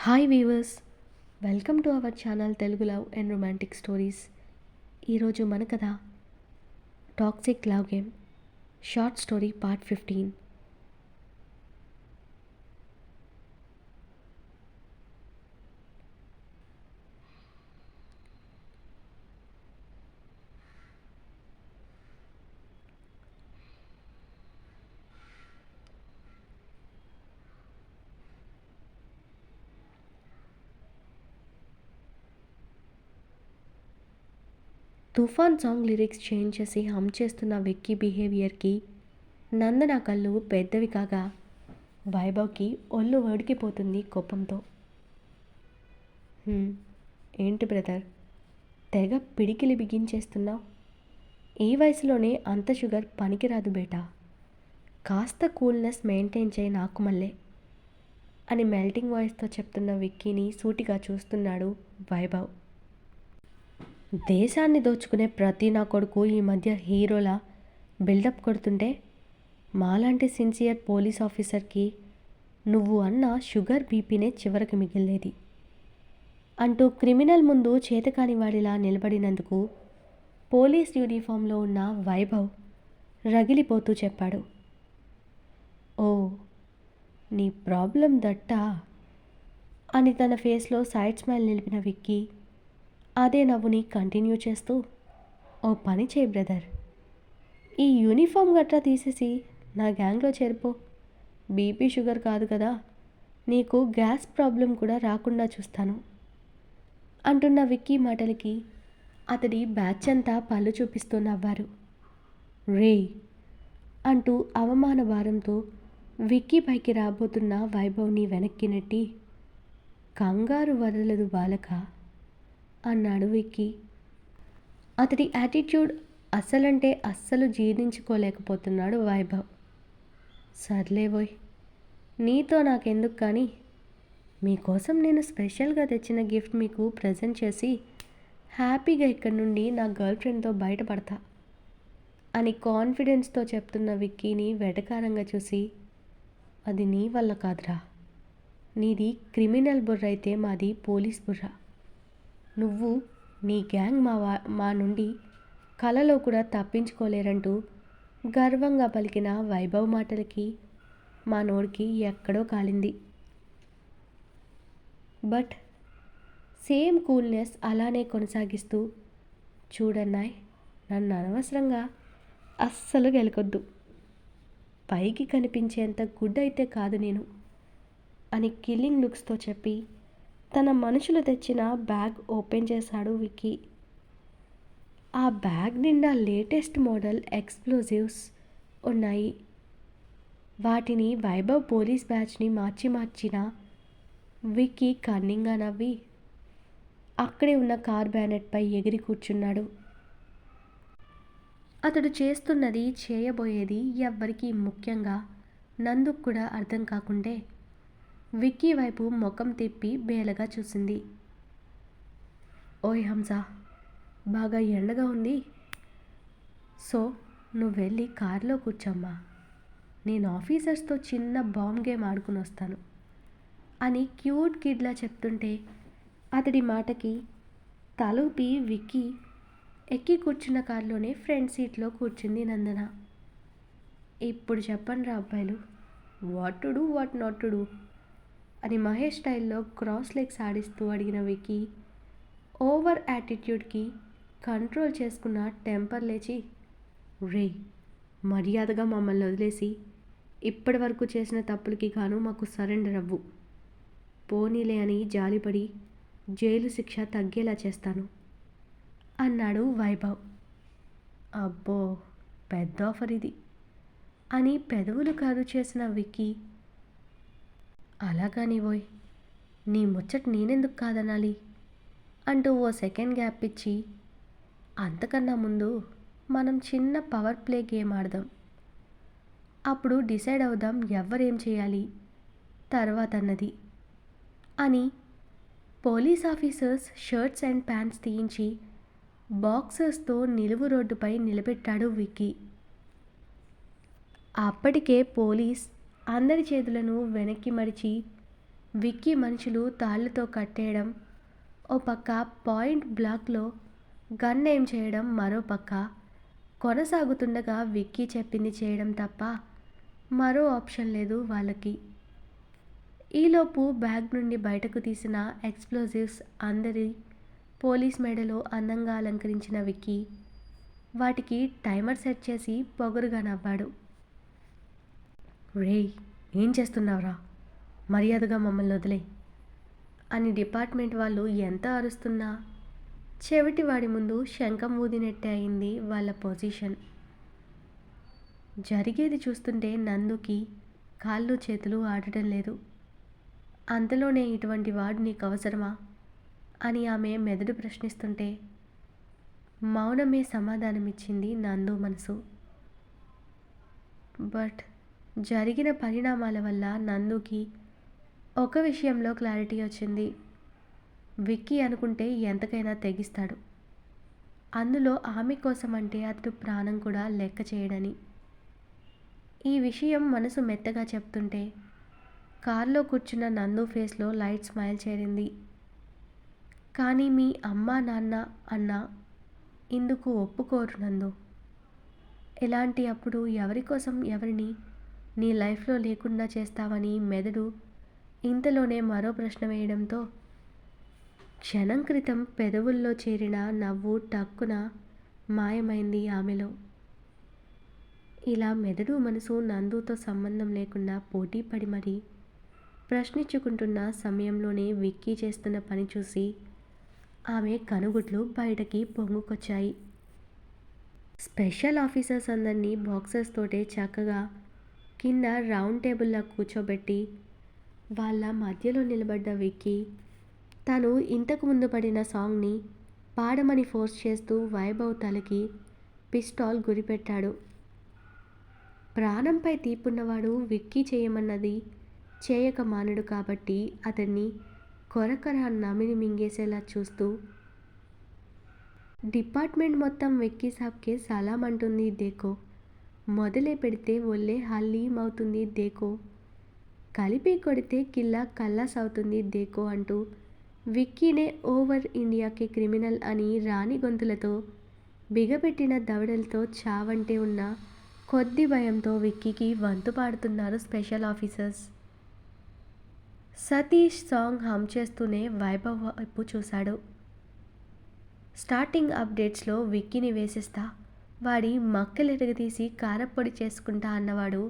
Hi viewers welcome to our channel Telugu love and romantic stories ఈరోజు మన కథ toxic love game short story part fifteen Toofan song lyrics change చేసి hum చేస్తున్న విక్కీ బిహేవియర్కి నందన కళ్ళు పెద్దవి కాగా వైభవ్కి ఒళ్ళు వడికిపోతుంది కోపంతో. ఏంటి బ్రదర్? తెగ పిడికిలి బిగించేస్తున్నావు? ఈ వయసులోనే అంత షుగర్ పనికిరాదు బేటా. కాస్త కూల్నెస్ మెయింటైన్ చేయి నాకు మళ్ళీ అని మెల్టింగ్ వాయిస్తో చెప్తున్న విక్కీని సూటిగా చూస్తున్నాడు వైభవ్. దేశాన్ని దోచుకునే ప్రతి నా కొడుకు ఈ మధ్య హీరోలా బిల్డప్ కొడుతుంటే మాలాంటి సిన్సియర్ పోలీస్ ఆఫీసర్కి నువ్వు అన్న షుగర్ బీపీనే చివరికి మిగిలేది అంటూ క్రిమినల్ ముందు చేతకాని వాడిలా నిలబడినందుకు పోలీస్ యూనిఫామ్లో ఉన్న వైభవ్ రగిలిపోతూ చెప్పాడు. ఓ నీ ప్రాబ్లం దట్టా? అని తన ఫేస్లో సైడ్ స్మైల్ నిలిపిన విక్కీ అదే నవ్వుని కంటిన్యూ చేస్తూ ఓ పని చేయి బ్రదర్. ఈ యూనిఫామ్ గట్రా తీసేసి నా గ్యాంగ్లో చేరిపో. బీపీ షుగర్ కాదు కదా. నీకు గ్యాస్ ప్రాబ్లం కూడా రాకుండా చూస్తాను. అంటున్న విక్కీ మాటలకి అతడి బ్యాచ్ అంతా పళ్ళు చూపిస్తూ నవ్వారు. రే! అంటూ అవమాన భారంతో విక్కీ పైకి రాబోతున్న వైభవ్ని వెనక్కి నెట్టి కంగారు వదలదు బాలక. అన్నాడు విక్కీ. అతడి యాటిట్యూడ్ అస్సలంటే అస్సలు జీర్ణించుకోలేకపోతున్నాడు వైభవ్. సర్లేబోయ్ నీతో నాకెందుకు కానీ? మీకోసం నేను స్పెషల్గా తెచ్చిన గిఫ్ట్ మీకు ప్రజెంట్ చేసి హ్యాపీగా ఇక్కడి నుండి నా గర్ల్ ఫ్రెండ్తో బయటపడతా అని కాన్ఫిడెన్స్తో చెప్తున్న విక్కీని వెటకారంగా చూసి అది నీ వల్ల కాదురా. నీది క్రిమినల్ బుర్ర అయితే మాది పోలీస్ బుర్ర. నువ్వు నీ గ్యాంగ్ మా వా మా నుండి కలలో కూడా తప్పించుకోలేరంటూ గర్వంగా పలికిన వైభవ్ మాటలకి మా నోడికి ఎక్కడో కాలింది. బట్ సేమ్ కూల్నెస్ అలానే కొనసాగిస్తూ చూడన్నాయ్ నన్ను అనవసరంగా అస్సలు గెలకొద్దు. పైకి కనిపించేంత గుడ్ అయితే కాదు నేను అని కిల్లింగ్ లుక్స్తో చెప్పి తన మనుషులు తెచ్చిన బ్యాగ్ ఓపెన్ చేశాడు విక్కీ. ఆ బ్యాగ్ నిండా లేటెస్ట్ మోడల్ ఎక్స్ప్లోజివ్స్ ఉన్నాయి. వాటిని వైభవ్ పోలీస్ బ్యాచ్ని మార్చి మార్చిన విక్కీ కన్నింగా నవ్వి అక్కడే ఉన్న కార్ బ్యానెట్పై ఎగిరి కూర్చున్నాడు. అతడు చేస్తున్నది చేయబోయేది ఎవ్వరికీ ముఖ్యంగా నందుకు కూడా అర్థం కాకుండే విక్కీ వైపు ముఖం తిప్పి బేలగా చూసింది. ఓయ్ హంసా బాగా ఎండగా ఉంది. సో నువ్వు వెళ్ళి కారులో కూర్చోమ్మా. నేను ఆఫీసర్స్తో చిన్న బాంబ్ గేమ్ ఆడుకుని వస్తాను అని క్యూట్ కిడ్లా చెప్తుంటే అతడి మాటకి తలూపి విక్కీ ఎక్కి కూర్చున్న కారులోనే ఫ్రంట్ సీట్లో కూర్చుంది నందన. ఇప్పుడు చెప్పండి రా అబ్బాయిలు what to do what not to do అని మహేష్ స్టైల్లో క్రాస్ లెగ్స్ ఆడిస్తూ అడిగిన విక్కీ ఓవర్ యాటిట్యూడ్కి కంట్రోల్ చేసుకున్న టెంపర్ లేచి రే మర్యాదగా మమ్మల్ని వదిలేసి ఇప్పటి వరకు చేసిన తప్పులకి గాను మాకు సరెండర్ అవ్వు. పోనీలే అని జాలిపడి జైలు శిక్ష తగ్గేలా చేస్తాను అన్నాడు వైభవ్. అబ్బో పెద్ద ఆఫర్ ఇది అని పెదవులు కారు చేసిన విక్కీ అలాగాని ఓయ్ నీ ముచ్చట నేనెందుకు కాదనాలి? అంటూ ఓ సెకండ్ గ్యాప్ ఇచ్చి అంతకన్నా ముందు మనం చిన్న పవర్ ప్లే గేమ్ ఆడదాం. అప్పుడు డిసైడ్ అవుదాం ఎవరేం చేయాలి? తర్వాత అన్నది. అని police officers shirts and pants తీయించి బాక్సర్స్తో నిలువు రోడ్డుపై నిలబెట్టాడు విక్కీ. అప్పటికే పోలీస్ అందరి చేతులను వెనక్కి మడిచి విక్కీ మనుషులు తాళ్ళతో కట్టేయడం. ఓ పక్క పాయింట్ బ్లాక్లో గన్ ఏం చేయడం మరో పక్క కొనసాగుతుండగా విక్కీ చెప్పింది చేయడం తప్ప మరో ఆప్షన్ లేదు వాళ్ళకి. ఈలోపు బ్యాగ్ నుండి బయటకు తీసిన ఎక్స్ప్లోజివ్స్ అందరి పోలీస్ మెడలో అందంగా అలంకరించిన విక్కీ వాటికి టైమర్ సెట్ చేసి పొగరుగా నవ్వాడు. రేయ్ ఏం చేస్తున్నావురా? మర్యాదగా మమ్మల్ని వదిలే. అని డిపార్ట్మెంట్ వాళ్ళు ఎంత అరుస్తున్నా చెవిటి వాడి ముందు శంఖం ఊదినట్టే అయింది వాళ్ళ పొజిషన్. జరిగేది చూస్తుంటే నందుకి కాళ్ళు చేతులు ఆడటం లేదు. అంతలోనే ఇటువంటి వాడు నీకు అవసరమా? అని ఆమె మెదడు ప్రశ్నిస్తుంటే మౌనమే సమాధానమిచ్చింది నందు మనసు. బట్ జరిగిన పరిణామాల వల్ల నందుకి ఒక విషయంలో క్లారిటీ వచ్చింది. విక్కీ అనుకుంటే ఎంతకైనా తెగిస్తాడు. అందులో ఆమె కోసం అంటే అతడు ప్రాణం కూడా లెక్క చేయడని. ఈ విషయం మనసు మెత్తగా చెప్తుంటే కారులో కూర్చున్న నందు ఫేస్లో లైట్ స్మైల్ చేరింది. కానీ మీ అమ్మ నాన్న అన్న ఇందుకు ఒప్పుకోరు నందు. ఎలాంటి అప్పుడు ఎవరి కోసం ఎవరిని నీ లైఫ్లో లేకుండా చేస్తావని మెదడు ఇంతలోనే మరో ప్రశ్న వేయడంతో క్షణం క్రితం పెదవుల్లో చేరిన నవ్వు టక్కున మాయమైంది ఆమెలో. ఇలా మెదడు మనసు నందుతో సంబంధం లేకుండా పోటీ పడి మరీ ప్రశ్నించుకుంటున్న సమయంలోనే విక్కీ చేస్తున్న పని చూసి ఆమె కనుగుట్లు బయటకి పొంగుకొచ్చాయి. స్పెషల్ ఆఫీసర్స్ అందరినీ బాక్సర్స్ తోటే చక్కగా కింద రౌండ్ టేబుల్లో కూర్చోబెట్టి వాళ్ళ మధ్యలో నిలబడ్డ విక్కీ తను ఇంతకు ముందు పడిన సాంగ్ని పాడమని ఫోర్స్ చేస్తూ వైభవ్ తలకి పిస్టాల్ గురిపెట్టాడు ప్రాణంపై తీపున్నవాడు విక్కీ చేయమన్నది చేయక మానడు కాబట్టి అతన్ని కొరకర నమిని మింగేసేలా చూస్తూ డిపార్ట్మెంట్ మొత్తం విక్కీ సాబ్కే సలాం అంటుంది దేకో. మొదలే పెడితే ఒళ్ళే హలీం అవుతుంది దేకో. కలిపి కొడితే కిల్లా కల్లాస్ అవుతుంది దేకో అంటూ విక్కీనే ఓవర్ ఇండియాకి క్రిమినల్ అని రాణి గొంతులతో బిగపెట్టిన దవడలతో చావంటే ఉన్న కొద్ది భయంతో విక్కీకి వంతు పాడుతున్నారు special officers. Satish song hum చేస్తూనే వైభవ్ వైపు చూశాడు. స్టార్టింగ్ అప్డేట్స్లో విక్కీని వేసిస్తా. వాడి మక్కలెరగదీసి కారప్పొడి చేసుకుంటా అన్నవాడు.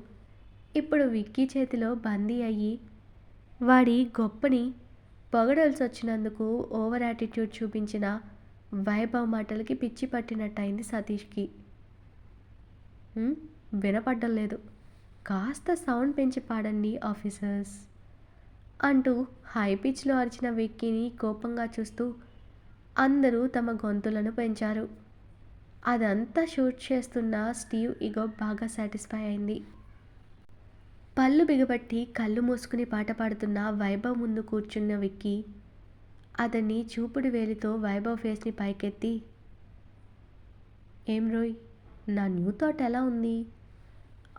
ఇప్పుడు విక్కీ చేతిలో బందీ అయ్యి వాడి గొప్పని పొగడల్సి వచ్చినందుకు ఓవర్ యాటిట్యూడ్ చూపించిన వైభవ్ మాటలకి పిచ్చి పట్టినట్టయింది సతీష్కి. వినపడ్డం లేదు. కాస్త సౌండ్ పెంచి పాడండి ఆఫీసర్స్ అంటూ హై పిచ్లో అరిచిన విక్కీని కోపంగా చూస్తూ అందరూ తమ గొంతులను పెంచారు. అదంతా షూట్ చేస్తున్న స్టీవ్ ఇగో బాగా సాటిస్ఫై అయింది. పళ్ళు బిగబట్టి కళ్ళు మూసుకుని పాట పాడుతున్న వైభవ్ ముందు కూర్చున్న విక్కీ అతన్ని చూపుడు వేలితో వైభవ్ ఫేస్ని పైకెత్తి ఏం రోయ్ నా న్యూ థాట్ ఎలా ఉంది?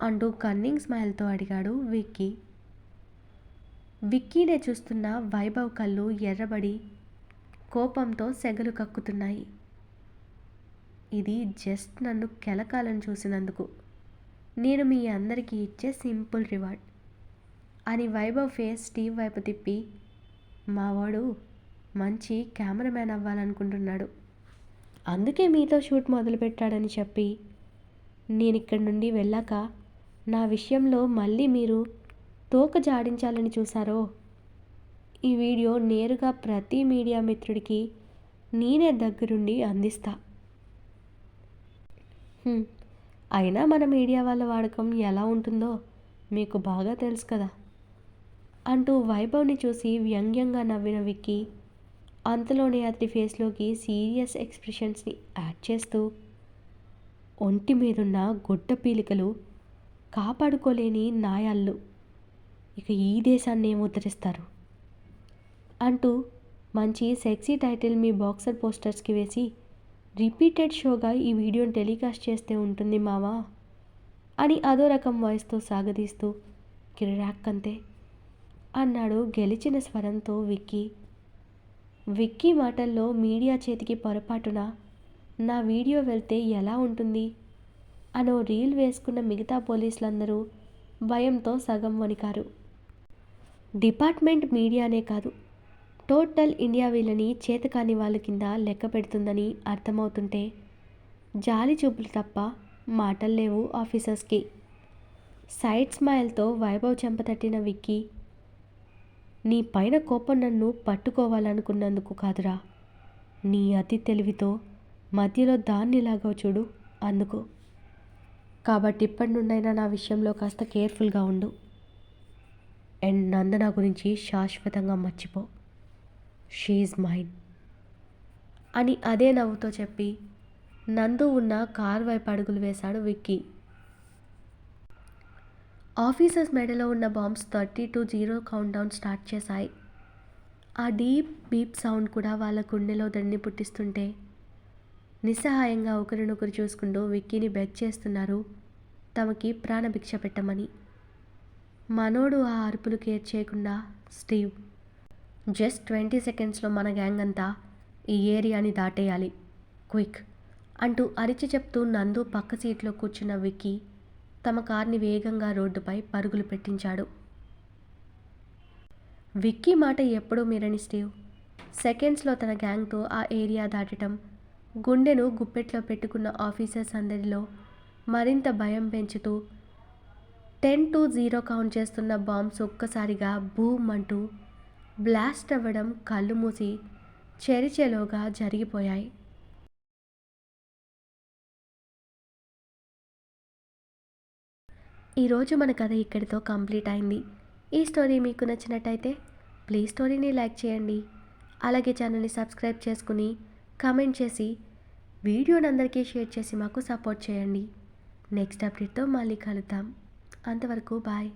అంటూ కన్నింగ్ స్మైల్తో అడిగాడు విక్కీ. విక్కీనే చూస్తున్న వైభవ్ కళ్ళు ఎర్రబడి కోపంతో సెగలు కక్కుతున్నాయి. ఇది జస్ట్ నన్ను కెలకాలని చూసినందుకు. నేను మీ అందరికీ ఇచ్చే సింపుల్ రివార్డ్. అని వైభవ్ ఫేస్ స్టీవ్ వైపు తిప్పి మావాడు మంచి కెమెరామ్యాన్ అవ్వాలనుకుంటున్నాడు. అందుకే మీతో షూట్ మొదలుపెట్టాడని చెప్పి నేను ఇక్కడి నుండి వెళ్ళాక నా విషయంలో మళ్ళీ మీరు తోక జాడించాలని చూసారో ఈ వీడియో నేరుగా ప్రతి మీడియా మిత్రుడికి నేనే దగ్గరుండి అందిస్తా. అయినా మన మీడియా వాళ్ళ వాడకం ఎలా ఉంటుందో మీకు బాగా తెలుసు కదా. అంటూ వైభవ్ని చూసి వ్యంగ్యంగా నవ్విన విక్కీ అంతలోనే అతడి ఫేస్లోకి సీరియస్ ఎక్స్ప్రెషన్స్ని యాడ్ చేస్తూ ఒంటి మీదున్న గుడ్డ పీలికలు కాపాడుకోలేని నాయాళ్ళు ఇక ఈ దేశాన్ని ఏం ఉద్ధరిస్తారు అంటూ మంచి సెక్సీ టైటిల్ మీ బాక్సర్ పోస్టర్స్కి వేసి రిపీటెడ్ షోగా ఈ వీడియోని టెలికాస్ట్ చేస్తే ఉంటుంది మావా? అని అదో రకం వాయిస్తో సాగదీస్తూ కిరాక్ అంతే అన్నాడు గెలిచిన స్వరంతో విక్కీ. విక్కీ మాటల్లో మీడియా చేతికి పొరపాటున నా వీడియో వెళ్తే ఎలా ఉంటుంది? అనో రీల్ వేసుకున్న మిగతా పోలీసులందరూ భయంతో సగం వణికారు. డిపార్ట్మెంట్ మీడియానే కాదు టోటల్ ఇండియా వీళ్ళని చేతకాని వాళ్ళ కింద లెక్క పెడుతుందని అర్థమవుతుంటే జాలి చూపులు తప్ప మాటలు లేవు ఆఫీసర్స్కి. సైడ్ స్మైల్తో వైభవ్ చెంపతట్టిన విక్కీ నీ పైన కోపం నన్ను పట్టుకోవాలనుకున్నందుకు కాదురా. నీ అతి తెలివితో మధ్యలో దాన్నిలాగో చూడు అందుకు. కాబట్టి ఇప్పటి నుండైనా నా విషయంలో కాస్త కేర్ఫుల్గా ఉండు. అండ్ నందన గురించి శాశ్వతంగా మర్చిపో. షీఈ్ మైండ్ అని అదే నవ్వుతో చెప్పి నందు ఉన్న కార్ వైపు అడుగులు వేశాడు విక్కీ. ఆఫీసర్స్ మెడలో ఉన్న bombs thirty to zero countdown start చేశాయి. ఆ డీప్ బీప్ సౌండ్ కూడా వాళ్ళ గుండెలో దండి పుట్టిస్తుంటే నిస్సహాయంగా ఒకరినొకరు చూసుకుంటూ విక్కీని బెగ్ చేస్తున్నారు తమకి ప్రాణభిక్ష పెట్టమని. మనోడు ఆ అరుపులు కేర్ చేయకుండా స్టీవ్ జస్ట్ ట్వంటీ సెకండ్స్లో మన గ్యాంగ్ అంతా ఈ ఏరియాని దాటేయాలి. క్విక్! అంటూ అరిచి చెప్తూ నందు పక్క సీట్లో కూర్చున్న విక్కీ తమ కార్ని వేగంగా రోడ్డుపై పరుగులు పెట్టించాడు. విక్కీ మాట ఎప్పుడూ మీరని స్టీవ్. సెకండ్స్లో తన గ్యాంగ్తో ఆ ఏరియా దాటటం గుండెను గుప్పెట్లో పెట్టుకున్న ఆఫీసర్స్ అందరిలో మరింత భయం పెంచుతూ టెన్ టు జీరో కౌంట్ చేస్తున్న బాంబ్స్ ఒక్కసారిగా బూమ్ అంటూ బ్లాస్ట్ అవ్వడం కళ్ళు మూసి చెరిచెలోగా జరిగిపోయాయి. ఈరోజు మన కథ ఇక్కడితో కంప్లీట్ అయింది. ఈ స్టోరీ మీకు నచ్చినట్టయితే ప్లీజ్ స్టోరీని లైక్ చేయండి. అలాగే ఛానల్ని సబ్స్క్రైబ్ చేసుకుని కామెంట్ చేసి వీడియోని అందరికీ షేర్ చేసి మాకు సపోర్ట్ చేయండి. నెక్స్ట్ అప్డేట్తో మళ్ళీ కలుద్దాం. అంతవరకు బాయ్.